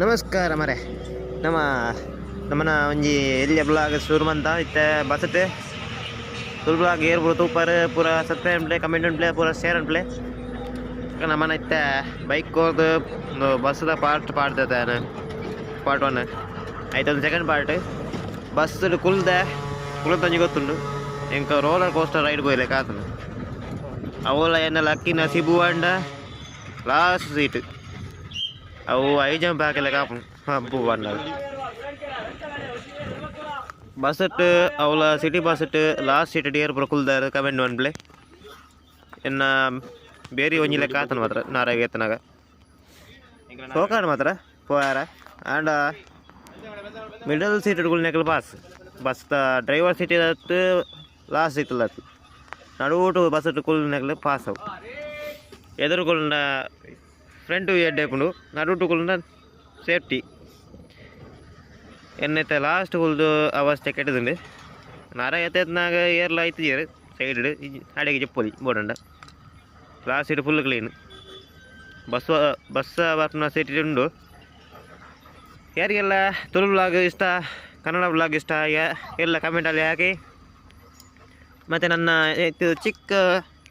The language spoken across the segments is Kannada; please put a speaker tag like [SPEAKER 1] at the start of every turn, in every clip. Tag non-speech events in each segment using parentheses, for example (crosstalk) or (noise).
[SPEAKER 1] ನಮಸ್ಕಾರ ಮರೆ. ನಮ್ಮ ನಮ್ಮನ ಒಂಜಿ ಎಲ್ಲಿ ಬ್ಲಾಗ್ ಸುರ್ಮಂತ ಇತ್ತೆ ಬಸತೆ ಸುಲ್ ಬ್ಲಾಗ್ ಏರ್ಬೋದು ತೂಪರ್, ಪೂರ ಸಬ್ಸ್ಕ್ರೈಬ್ ಪ್ಲೇ, ಕಮೆಂಟ್ ಪ್ಲೇ, ಪೂರ ಶೇರ್ ಪ್ಲೇ. ನಮ್ಮನ ಇತ್ತೆ ಬೈಕ್ ಕೋರ್ದು ಬಸ್ದ ಪಾರ್ಟ್ ಪಾಡ್ತೈತೆ ಪಾರ್ಟ್ ಒನ್. ಆಯ್ತು ಒಂದು ಸೆಕೆಂಡ್ ಪಾರ್ಟ್. ಬಸ್ ಕುಲ್ದೆ ಕುಳಿತಂಜಿ ಗೊತ್ತುಂಡು. ಇಂಕ ರೋಲರ್ ಕೋಸ್ಟರ್ ರೈಡ್ ಬೋಯ್ಲೆ ಕಾತನು ಅವಲ ಏನಲ್ಲ ಲಕ್ಕಿನ ಸಿಬು ಅಂಡ, ಲಾಸ್ಟ್ ಸೀಟ್. ಅವು ಐ ಜಂಪ್ ಹಾಕಲೆ ಕಾಪು ಹಬ್ಬು ಬಂಡ ಬಸ್ಸಟ್ ಅವಳ ಸಿಟಿ ಬಸ್ಸಟ್ ಲಾಸ್ಟ್ ಸೀಟ್ ಡಿಯರ್ ಪುರ ಕುಲ್ದಾರ ಕಮೆಂಟ್ ಒನ್ ಪ್ಲೇ ಎನ್ನ ಬೇರೆ ಒಂಜಿ ಲೆಕ್ಕ ಆತನ ಮಾತ್ರ ನಾರಾಗ ಎತ್ತನಾಗ ಸೋಕಾಣ ಮಾತ್ರ ಪೋಯಾರ ಆಂಡ ಮಿಡಲ್ ಸೀಟ್ ಇಟ್ಕೊಳ್ನೆಕಲ್ ಪಾಸ್ ಬಸ್ ಡ್ರೈವರ್ ಸೀಟ್ ಇರತ್ತು ಲಾಸ್ಟ್ ಸೀಟ್ ಇಲ್ಲತ್ತು ನಡುಟು ಬಸ್ ಇಟ್ಕೊಳ್ನೆಕಲ್ ಪಾಸ್ ಅವು ಎದುರುಕೊಂಡ ಫ್ರಂಟ್ ಎಡ್ಡೆಕೊಂಡು ನಡುಟು ಕುಳ್ಳ ಸೇಫ್ಟಿ ಎನ್ನೈತೆ ಲಾಸ್ಟ್ ಹುಲ್ದು ಅವಸ್ಥೆ ಕೆಟ್ಟದಂಡಿ ನರ ಎತ್ತನಾಗ ಏರ್ಲ ಜೇರು ಸೈಡ್ ಹಾಡಿಗೆ ಚಪ್ಪಲಿ, ಬೋಡಂಡ. Last seat full clean bus bus ಬರ್ನ seat ಉಂಡು. ಯಾರಿಗೆಲ್ಲ ತುಳು ಬ್ಲಾಗ್ ಇಷ್ಟ, ಕನ್ನಡ ಬ್ಲಾಗ್ ಇಷ್ಟ ಎಲ್ಲ ಕಮೆಂಟಲ್ಲಿ ಹಾಕಿ. ಮತ್ತು ನನ್ನ ಚಿಕ್ಕ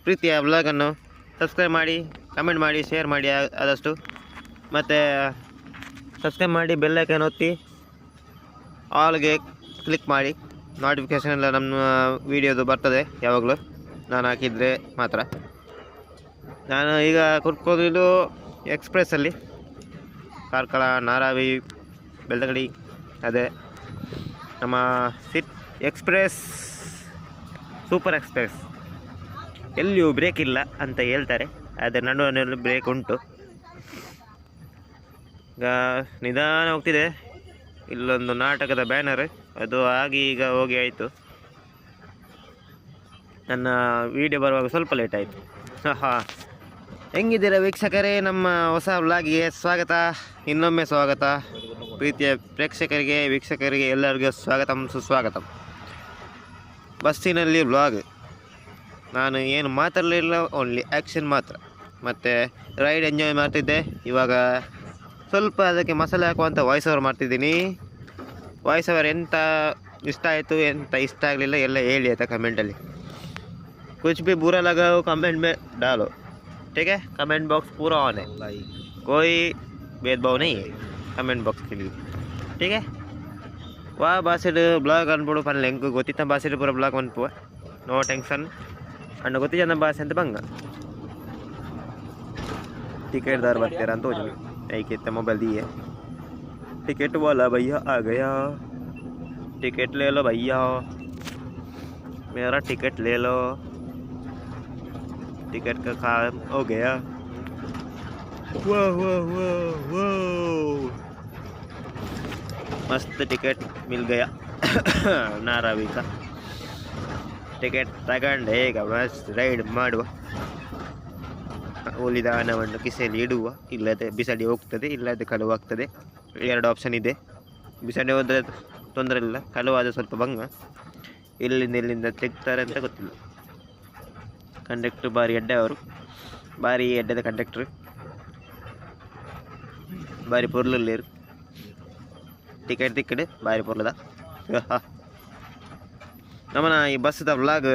[SPEAKER 1] ಪ್ರೀತಿಯ ಬ್ಲಾಗನ್ನು ಸಬ್ಸ್ಕ್ರೈಬ್ ಮಾಡಿ ಕಮೆಂಟ್ ಮಾಡಿ ಶೇರ್ ಮಾಡಿ ಆದಷ್ಟು. ಮತ್ತು ಸಬ್ಸ್ಕ್ರೈಬ್ ಮಾಡಿ ಬೆಲ್ಲೈಕನ್ ಒತ್ತಿ. ಆಲ್ಗೆ ಕ್ಲಿಕ್ ಮಾಡಿ. ನೋಟಿಫಿಕೇಷನ್ ಎಲ್ಲ ನಮ್ಮ ವೀಡಿಯೋದು ಬರ್ತದೆ ಯಾವಾಗಲೂ. ನಾನು ಹಾಕಿದರೆ ಮಾತ್ರ. ನಾನು ಈಗ ಕುರ್ಕೋದಿದ್ದು ಎಕ್ಸ್ಪ್ರೆಸ್ಸಲ್ಲಿ ಕಾರ್ಕಳ, ನಾರಾವಿ, ಬೆಳ್ತಂಗಡಿ, ಅದೇ. ನಮ್ಮ ಸಿಟ್ ಎಕ್ಸ್ಪ್ರೆಸ್ ಸೂಪರ್ ಎಕ್ಸ್ಪ್ರೆಸ್ ಎಲ್ಲಿಯೂ ಬ್ರೇಕ್ ಇಲ್ಲ ಅಂತ ಹೇಳ್ತಾರೆ, ಆದರೆ ನಡುವಲ್ಲಿ ಬ್ರೇಕ್ ಉಂಟು. ಈಗ ನಿಧಾನ ಹೋಗ್ತಿದೆ, ಇಲ್ಲೊಂದು ನಾಟಕದ ಬ್ಯಾನರ್ ಅದು ಆಗಿ ಈಗ ಹೋಗಿ ಆಯಿತು. ನನ್ನ ವಿಡಿಯೋ ಬರುವಾಗ ಸ್ವಲ್ಪ ಲೇಟ್ ಆಯಿತು. ಹಾಂ ಹೆಂಗಿದ್ದೀರಾ ವೀಕ್ಷಕರೇ, ನಮ್ಮ ಹೊಸ ವ್ಲಾಗಿಗೆ ಸ್ವಾಗತ, ಇನ್ನೊಮ್ಮೆ ಸ್ವಾಗತ. ಪ್ರೀತಿಯ ಪ್ರೇಕ್ಷಕರಿಗೆ, ವೀಕ್ಷಕರಿಗೆ ಎಲ್ಲರಿಗೂ ಸ್ವಾಗತಂ ಸುಸ್ವಾಗತ. ಬಸ್ಸಿನಲ್ಲಿ ವ್ಲಾಗ್ ನಾನು ಏನು ಮಾತಾಡಲಿಲ್ಲ ಓನ್ಲಿ ಆ್ಯಕ್ಷನ್ ಮಾತ್ರ ಮತ್ತು ರೈಡ್ ಎಂಜಾಯ್ ಮಾಡ್ತಿದ್ದೆ ಇವಾಗ ಸ್ವಲ್ಪ ಅದಕ್ಕೆ ಮಸಾಲೆ ಹಾಕುವಂಥ ವಾಯ್ಸ್ ಓವರ್ ಮಾಡ್ತಿದ್ದೀನಿ ವಾಯ್ಸ್ ಓವರ್ ಎಂತ ಇಷ್ಟ ಆಯಿತು ಎಂತ ಇಷ್ಟ ಆಗಲಿಲ್ಲ ಎಲ್ಲ ಹೇಳಿ ಆಯಿತಾ ಕಮೆಂಟಲ್ಲಿ कुछ भी बुरा लगा हो कमेंट में डालो ठीक है कमेंट बॉक्स पूरा ऑन है कोई भेदभाव नहीं है ಕಮೆಂಟ್ ಬಾಕ್ಸ್ ಇಲ್ಲಿ ठीक है ವಾ ಬಾಸಿಡ್ ಬ್ಲಾಗ್ ಅನ್ಬಿಡು ಪನ್ಲೆ ಹೆಂಗೆ ಗೊತ್ತಿತ್ತ ಬಾಸಿಡ್ ಪೂರ ಬ್ಲಾಗ್ ಅನ್ಪುವ no Anda itu jangan bahas yang tebang Tiket dar bat teran tuh jangan. Ayo kita mau beli ya. Tiket wala bayi ya, agak ya. Tiket lelo bayi ya. Mereka tiket lelo. Tiket ke kam, oke ya. Wow, wow, wow, wow. Mas tiket mil gaya. (coughs) Nara bisa. Ticket ತಗೊಂಡು ಈಗ ಮಸ್ತ್ ರೈಡ್ ಮಾಡುವ. ಉಳಿದ ಹಣವನ್ನು ಕಿಸೆಯಲ್ಲಿ ಇಡುವ. ಇಲ್ಲದೆ ಬಿಸಾಡಿ ಹೋಗ್ತದೆ, ಇಲ್ಲದೆ ಕಳುವಾಗ್ತದೆ ಎರಡು ಆಪ್ಷನ್ ಇದೆ. ಬಿಸಾಡಿ ಹೋದರೆ ತೊಂದರೆ ಇಲ್ಲ ಕಳುವಾದ ಸ್ವಲ್ಪ ಭಂಗ. ಎಲ್ಲಿಂದ ಎಲ್ಲಿಂದ ತೆಗ್ತಾರೆ ಅಂತ ಗೊತ್ತಿಲ್ಲ. ಕಂಡಕ್ಟ್ರ್ ಭಾರಿ ಎಡ್ಡೆ ಅವರು. ಭಾರಿ ಎಡ್ಡೆದ ಕಂಡಕ್ಟ್ರ್ ಭಾರಿ ಪೊರ್ಲಲ್ಲಿ ಟಿಕೆಟ್ ತಿಕ್ಕಡೆ ಭಾರಿ ಪೊರ್ಲದ. ನಮ್ಮನ ಈ ಬಸ್ದ ವ್ಲಾಗ್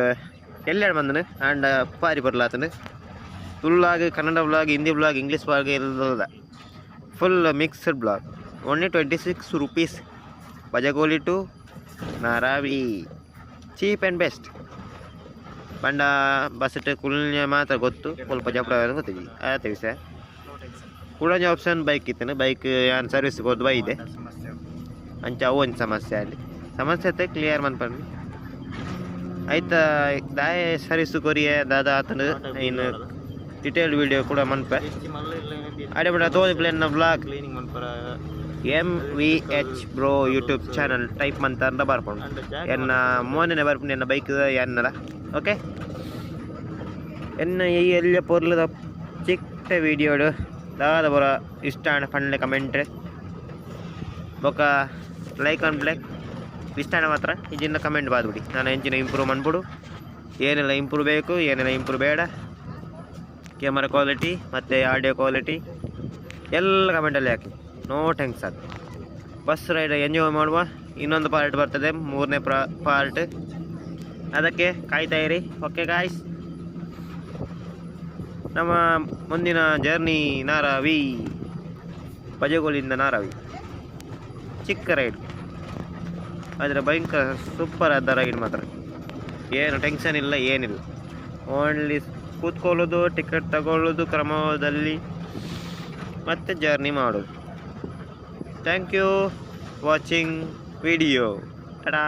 [SPEAKER 1] ಎಲ್ಲೆಡೆ ಬಂದನು? And ಬರ್ಲಾತನು. Full vlog Kannada vlog Hindi vlog English vlog ಎಲ್ಲ full mixed blog only twenty six rupees Bajagoli to Naravi cheap and best ಪಂಡ ಬಸ್ ಕುಲ್ ಮಾತ್ರ ಗೊತ್ತು. ಸ್ವಲ್ಪ ಜಪಡ ಗೊತ್ತಿದ್ವಿ ಆಯ್ತು ವಿಷಯ ಕುಳಂಜ ಆಪ್ಷನ್ ಬೈಕ್ ಇತ್ತೇನೆ ಬೈಕ್ ಏನು ಸರ್ವಿಸ್ ಹೋದ್ವಾ ಇದೆ. ಅಂಚ ಒಂದು ಸಮಸ್ಯೆ ಅಲ್ಲಿ. ಸಮಸ್ಯೆ ಕ್ಲಿಯರ್ ಮನ್ಪಣ್ಣಿ ಆಯ್ತಾ, ದಾಯ ಸರಿಸು ಕೊರಿಯ ದಾದ ಆತನ ಇನ್ನು ಡಿಟೇಲ್ ವಿಡಿಯೋ ಕೂಡ ಮನ್ಪ. ಅಡೆ ಬಿಡ ತೋದಿ plane blog M V H bro YouTube channel type ಅಂತ ಬರ್ಕೊಂಡು. ಎನ್ನ ಮೋನೆ ಬರ್ಪುಂಡು ಎನ್ನ ಬೈಕ್ ಎನ್ನಲ ಓಕೆ ಎನ್ನ, ಈ ಎಲ್ಲ ಪೊರ್ಲದ ಚಿಕ್ಕ ವಿಡಿಯೋಡು ದಾದ ಬರ ಇಷ್ಟ ಪಂಡ್ಲೆ ಕಮೆಂಟ್ ಬೊಕ ಲೈಕ್ ಆನ್ ಬ್ಲೈಕ್ ಇಷ್ಟ ಮಾತ್ರ. ಇಜಿಂದ ಕಮೆಂಟ್ ಬಾದ್ಬಿಡಿ. ನಾನು ಇಂಜಿನ ಇಂಪ್ರೂವ್ ಮಾಡ್ಬಿಡು ಏನೆಲ್ಲ ಇಂಪ್ರೂವ್ ಬೇಕು, ಏನೆಲ್ಲ ಇಂಪ್ರೂವ್ ಬೇಡ. ಕ್ಯಾಮರಾ ಕ್ವಾಲಿಟಿ ಮತ್ತು ಆಡಿಯೋ ಕ್ವಾಲಿಟಿ ಎಲ್ಲ ಕಮೆಂಟಲ್ಲಿ ಹಾಕಿ. No tension bus ride enjoy ಮಾಡುವ. ಇನ್ನೊಂದು ಪಾರ್ಟ್ ಬರ್ತದೆ. ಮೂರನೇ ಪ್ರಾ ಪಾರ್ಟ್ ಅದಕ್ಕೆ ಕಾಯ್ತಾ ಇರಿ. ಓಕೆ ಗಾಯ್ಸ್ ನಮ್ಮ ಮುಂದಿನ ಜರ್ನಿ ನಾರಾವಿ. ಬಜಗೋಲಿಂದ ನಾರಾವಿ. ಚಿಕ್ಕ ರೈಡ್ ಆದರೆ ಭಯಂಕರ ಸೂಪರ್ ಆದ ರೈಡ್ ಮಾತ್ರ. ಏನು ಟೆನ್ಷನ್ ಇಲ್ಲ, ಏನಿಲ್ಲ. ಓನ್ಲಿ ಕೂತ್ಕೊಳ್ಳೋದು ಟಿಕೆಟ್ ತಗೊಳ್ಳೋದು, ಕ್ರಮದಲ್ಲಿ ಮತ್ತೆ ಜರ್ನಿ ಮಾಡೋದು. Thank you watching video ta-da